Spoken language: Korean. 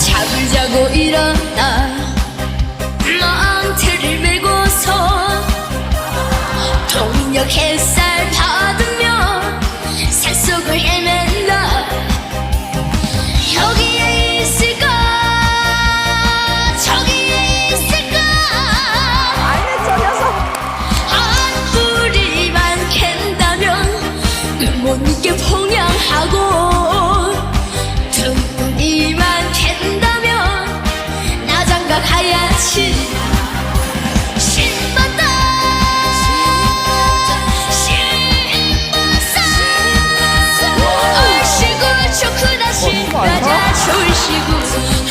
잠을 자고 일어나 망태를 메고서 동력 햇살 받으며 산속을 헤맨다 여기에 있을까? 저기에 있을까? 아니 저 녀석. 한 뿌리만 캔다면 못 믿게 봉 大家出一些故